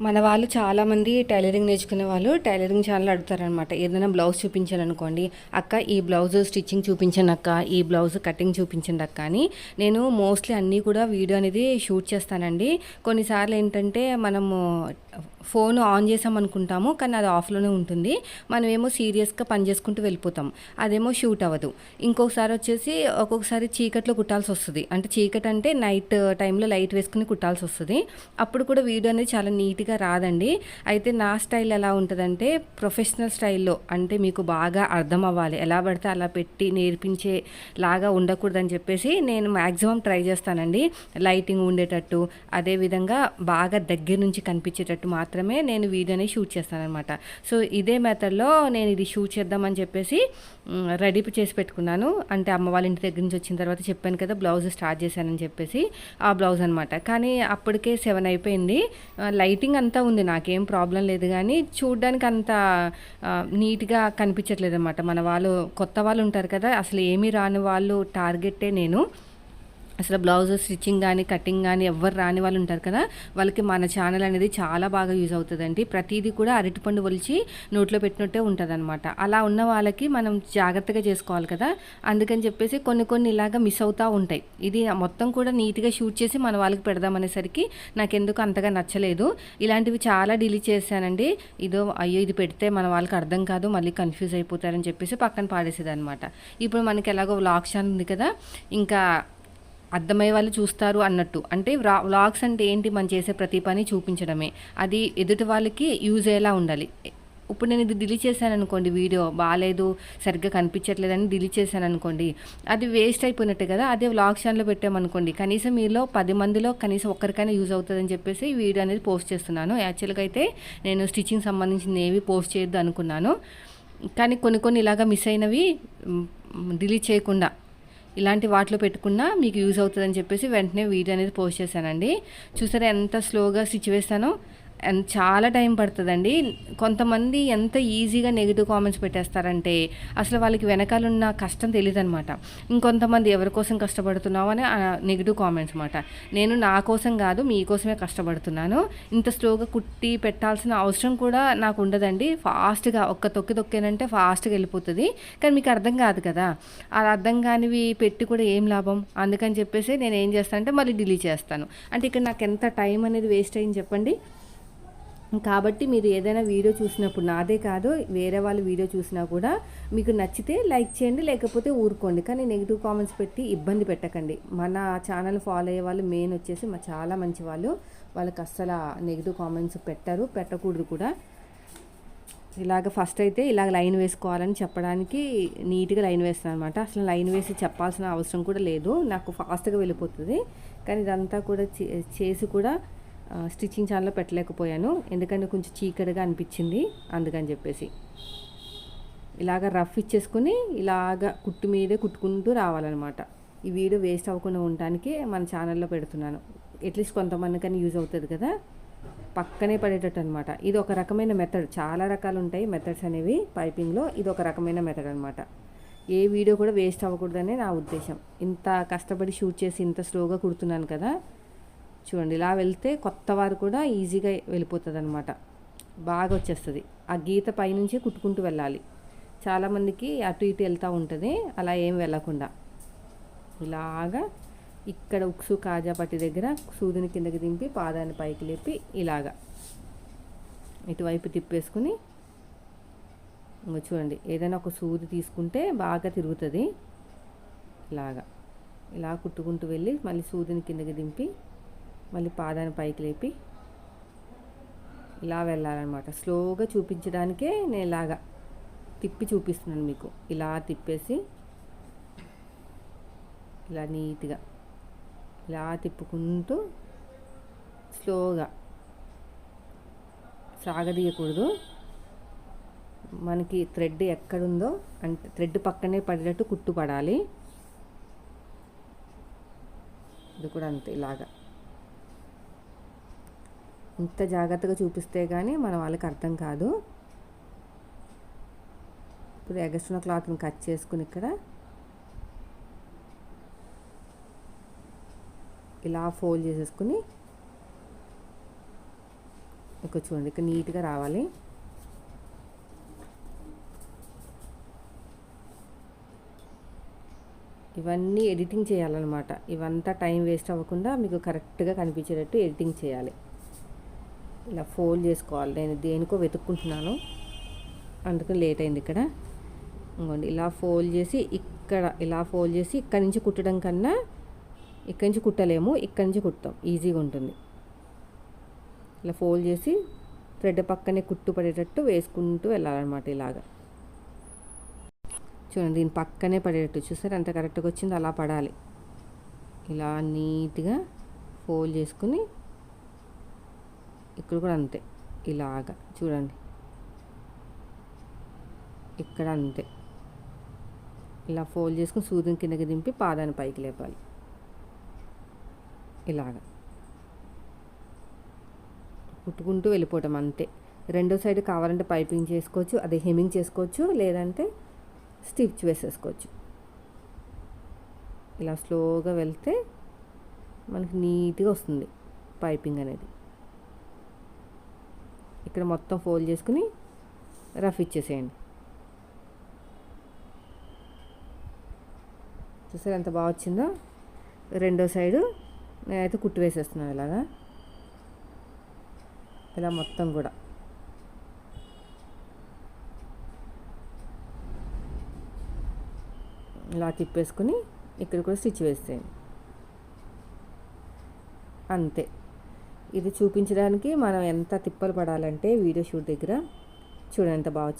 మన వాళ్ళు చాలామంది టైలరింగ్ నేర్చుకునే వాళ్ళు టైలరింగ్ ఛానల్ అడుగుతారనమాట ఏదైనా బ్లౌజ్ చూపించాలనుకోండి అక్క ఈ బ్లౌజ్ స్టిచ్చింగ్ చూపించండి అక్క ఈ బ్లౌజ్ కటింగ్ చూపించండి అక్క అని నేను మోస్ట్లీ అన్నీ కూడా వీడియో అనేది షూట్ చేస్తానండి. కొన్నిసార్లు ఏంటంటే మనము ఫోన్ ఆన్ చేసాం అనుకుంటాము కానీ అది ఆఫ్లోనే ఉంటుంది. మనమేమో సీరియస్గా పని చేసుకుంటూ వెళ్ళిపోతాం. అదేమో షూట్ అవ్వదు. ఇంకొకసారి వచ్చేసి ఒక్కొక్కసారి చీకట్లో కుట్టాల్సి వస్తుంది. అంటే చీకటి అంటే నైట్ టైంలో లైట్ వేసుకుని కుట్టాల్సి వస్తుంది. అప్పుడు కూడా వీడియో అనేది చాలా నీట్ నీట్గా రాదండి. అయితే నా స్టైల్ ఎలా ఉంటుందంటే ప్రొఫెషనల్ స్టైల్లో అంటే మీకు బాగా అర్థం అవ్వాలి ఎలా పడితే అలా పెట్టి నేర్పించే లాగా ఉండకూడదని చెప్పేసి నేను మ్యాక్సిమం ట్రై చేస్తానండి. లైటింగ్ ఉండేటట్టు అదేవిధంగా బాగా దగ్గర నుంచి కనిపించేటట్టు మాత్రమే నేను వీడియోని షూట్ చేస్తానమాట సో ఇదే మెథడ్లో నేను ఇది షూట్ చేద్దామని చెప్పేసి రెడీ చేసి పెట్టుకున్నాను. అంటే అమ్మ వాళ్ళ ఇంటి దగ్గర నుంచి వచ్చిన తర్వాత చెప్పాను కదా బ్లౌజ్ స్టార్ట్ చేశానని చెప్పేసి ఆ బ్లౌజ్ అనమాట కానీ అప్పటికే సెవెన్ అయిపోయింది. లైటింగ్ లైటింగ్ అంతా ఉంది. నాకేం ప్రాబ్లం లేదు కానీ చూడ్డానికి అంత నీట్గా కనిపించట్లేదు అనమాట మన వాళ్ళు కొత్త వాళ్ళు ఉంటారు కదా అసలు ఏమీ రాని వాళ్ళు టార్గెట్టే నేను. అసలు బ్లౌజ్ స్టిచ్చింగ్ కానీ కటింగ్ కానీ ఎవరు రాని వాళ్ళు ఉంటారు కదా వాళ్ళకి మన ఛానల్ అనేది చాలా బాగా యూజ్ అవుతుందండి. ప్రతిదీ కూడా అరటిపండు ఒలిచి నోట్లో పెట్టినట్టే ఉంటుంది అనమాట అలా ఉన్న వాళ్ళకి మనం జాగ్రత్తగా చేసుకోవాలి కదా. అందుకని చెప్పేసి కొన్ని కొన్ని ఇలాగా మిస్ అవుతూ ఉంటాయి. ఇది మొత్తం కూడా నీట్గా షూట్ చేసి మన వాళ్ళకి పెడదామనేసరికి నాకు ఎందుకు అంతగా నచ్చలేదు. ఇలాంటివి చాలా డిలీట్ చేశానండి. ఇదో అయ్యో ఇది పెడితే మన వాళ్ళకి అర్థం కాదు మళ్ళీ కన్ఫ్యూజ్ అయిపోతారని చెప్పేసి పక్కన పాడేసేది అనమాట ఇప్పుడు మనకి ఎలాగో వ్లాగ్ ఛానల్ ఉంది కదా. ఇంకా అర్థమయ్యే వాళ్ళు చూస్తారు అన్నట్టు. అంటే వ్లాగ్స్ అంటే ఏంటి మనం చేసే ప్రతి పని చూపించడమే. అది ఎదుటి వాళ్ళకి యూజ్ అయ్యేలా ఉండాలి. ఇప్పుడు నేను ఇది డిలీట్ చేశాను అనుకోండి వీడియో బాగాలేదు సరిగ్గా కనిపించట్లేదని డిలీట్ చేశాను అనుకోండి అది వేస్ట్ అయిపోయినట్టే కదా అదే వ్లాగ్ ఛానల్లో పెట్టామనుకోండి కనీసం మీలో పది మందిలో కనీసం ఒక్కరికైనా యూజ్ అవుతుందని చెప్పేసి ఈ వీడియో అనేది పోస్ట్ చేస్తున్నాను. యాక్చువల్గా అయితే నేను స్టిచ్చింగ్ సంబంధించిన ఏవి పోస్ట్ చేయొద్దు అనుకున్నాను. కానీ కొన్ని కొన్ని ఇలాగా మిస్ అయినవి డిలీట్ చేయకుండా ఇలాంటి వాటిలో పెట్టుకున్నా మీకు యూజ్ అవుతుందని చెప్పేసి వెంటనే వీడియో అనేది పోస్ట్ చేశానండి. చూసారా ఎంత స్లోగా స్టిచ్ వేస్తానో? అండ్ చాలా టైం పడుతుందండి. కొంతమంది ఎంత ఈజీగా నెగిటివ్ కామెంట్స్ పెట్టేస్తారంటే అసలు వాళ్ళకి వెనకాల ఉన్న కష్టం తెలియదు అనమాట ఇంకొంతమంది ఎవరి కోసం కష్టపడుతున్నావు అని నెగిటివ్ కామెంట్స్ అనమాట నేను నా కోసం కాదు మీకోసమే కష్టపడుతున్నాను. ఇంత స్లోగా కుట్టి పెట్టాల్సిన అవసరం కూడా నాకు ఉండదండి. ఫాస్ట్గా ఒక్క తొక్కి తొక్కేనంటే ఫాస్ట్గా వెళ్ళిపోతుంది. కానీ మీకు అర్థం కాదు కదా. అది అర్థం కానివి పెట్టి కూడా ఏం లాభం? అందుకని చెప్పేసి నేను ఏం చేస్తానంటే మళ్ళీ డిలీట్ చేస్తాను. అంటే ఇక్కడ నాకు ఎంత టైం అనేది వేస్ట్ అయింది చెప్పండి? కాబట్టి మీరు ఏదైనా వీడియో చూసినప్పుడు నాదే కాదు వేరే వాళ్ళ వీడియో చూసినా కూడా మీకు నచ్చితే లైక్ చేయండి లేకపోతే ఊరుకోండి. కానీ నెగిటివ్ కామెంట్స్ పెట్టి ఇబ్బంది పెట్టకండి. మన ఛానల్ ఫాలో అయ్యే వాళ్ళు మెయిన్ వచ్చేసి మా చాలా మంచి వాళ్ళు. వాళ్ళకి అస్సలు నెగిటివ్ కామెంట్స్ పెట్టరు పెట్టకూడదు కూడా. ఇలాగ ఫస్ట్ అయితే ఇలాగ లైన్ వేసుకోవాలని చెప్పడానికి నీట్గా లైన్ వేస్తాను అనమాట అసలు లైన్ వేసి చెప్పాల్సిన అవసరం కూడా లేదు. నాకు ఫాస్ట్గా వెళ్ళిపోతుంది. కానీ ఇదంతా కూడా చే- చేసి కూడా స్టిచ్చింగ్ ఛానల్లో పెట్టలేకపోయాను. ఎందుకంటే కొంచెం చీకటిగా అనిపించింది. అందుకని చెప్పేసి. ఇలాగ రఫ్ ఇచ్చేసుకుని ఇలాగ కుట్టు మీదే కుట్టుకుంటూ రావాలన్నమాట. ఈ వీడియో వేస్ట్ అవ్వకుండా ఉండటానికి మన ఛానల్లో పెడుతున్నాను. అట్లీస్ట్ కొంతమందికని యూజ్ అవుతుంది కదా. పక్కనే పడేటట్టు అనమాట ఇది ఒక రకమైన మెథడ్. చాలా రకాలు ఉంటాయి మెథడ్స్ అనేవి పైపింగ్లో. ఇది ఒక రకమైన మెథడ్ అనమాట ఏ వీడియో కూడా వేస్ట్ అవ్వకూడదనే నా ఉద్దేశం. ఇంత కష్టపడి షూట్ చేసి ఇంత స్లోగా కుడుతున్నాను కదా. చూడండి ఇలా వెళ్తే కొత్త వారు కూడా ఈజీగా వెళ్ళిపోతుంది అనమాట బాగా వచ్చేస్తుంది. ఆ గీత పైనుంచి కుట్టుకుంటూ వెళ్ళాలి. చాలామందికి అటు ఇటు వెళ్తూ ఉంటుంది అలా ఏం వెళ్ళకుండా. ఇలాగా ఇక్కడ ఉక్సు కాజాపట్టి దగ్గర సూదిని కిందకి దింపి పాదాన్ని పైకి లేపి ఇలాగా. ఇటువైపు తిప్పేసుకుని ఇంకా చూడండి ఏదైనా ఒక సూది తీసుకుంటే బాగా తిరుగుతుంది. ఇలాగా. ఇలా కుట్టుకుంటూ వెళ్ళి మళ్ళీ సూదిని కిందకి దింపి మళ్ళీ పాదాన్ని పైకి లేపి ఇలా వెళ్ళాలన్నమాట. స్లోగా చూపించడానికే నేను ఇలాగా తిప్పి చూపిస్తున్నాను మీకు. ఇలా తిప్పేసి ఇలా నీట్గా ఇలా తిప్పుకుంటూ స్లోగా సాగదీయకూడదు. మనకి థ్రెడ్ ఎక్కడుందో అంటే థ్రెడ్ పక్కనే పడేటట్టు కుట్టు పడాలి. ఇది కూడా అంతే ఇలాగా. ఇంత జాగ్రత్తగా చూపిస్తే కానీ మన వాళ్ళకి అర్థం కాదు. ఇప్పుడు ఎగస్ట్రా క్లాత్ని కట్ చేసుకుని ఇక్కడ ఇలా ఫోల్డ్ చేసేసుకుని ఇక్కడ చూడండి ఇక్కడ నీట్గా రావాలి. ఇవన్నీ ఎడిటింగ్ చేయాలన్నమాట. ఇవంతా టైం వేస్ట్ అవ్వకుండా మీకు కరెక్ట్గా కనిపించేటట్టు ఎడిటింగ్ చేయాలి. ఇలా ఫోల్డ్ చేసుకోవాలి. నేను దేనికో వెతుక్కుంటున్నాను. అందుకని లేట్ అయింది ఇక్కడ. ఇంకోండి ఇలా ఫోల్డ్ చేసి ఇక్కడ ఇలా ఫోల్డ్ చేసి ఇక్కడ నుంచి కుట్టడం కన్నా ఇక్కడి నుంచి కుట్టలేము ఇక్కడి నుంచి కుడతాం. ఈజీగా ఉంటుంది. ఇలా ఫోల్డ్ చేసి థ్రెడ్ పక్కనే కుట్టు పడేటట్టు వేసుకుంటూ వెళ్ళాలన్నమాట ఇలాగా. చూడండి దీని పక్కనే పడేటట్టు. చూసారు? ఎంత కరెక్ట్గా వచ్చిందో అలా పడాలి. ఇలా నీట్గా ఫోల్డ్ చేసుకుని ఇక్కడ కూడా అంతే. ఇలాగా. చూడండి. ఇక్కడ అంతే. ఇలా ఫోల్డ్ చేసుకుని సూర్యుని కిందకి దింపి పాదాన్ని పైకి లేపాలి. ఇలాగా. కుట్టుకుంటూ వెళ్ళిపోవటం అంతే. రెండో సైడ్ కావాలంటే పైపింగ్ చేసుకోవచ్చు అదే హెమింగ్ చేసుకోవచ్చు లేదంటే స్టిచ్ వేసేసుకోవచ్చు. ఇలా స్లోగా వెళ్తే మనకి నీట్గా వస్తుంది పైపింగ్ అనేది. ఇక్కడ మొత్తం ఫోల్డ్ చేసుకుని రఫ్ ఇచ్చేసేయండి. చూసారు ఎంత బాగా వచ్చిందో? రెండో సైడు నేనైతే కుట్టు వేసేస్తున్నాను ఇలాగా. ఇలా మొత్తం కూడా. ఇలా తిప్పేసుకుని ఇక్కడ కూడా స్టిచ్ వేసేయండి. అంతే. ఇది చూపించడానికి మనం ఎంత తిప్పలు పడాలంటే వీడియో షూట్ దగ్గర చూడంత బాగా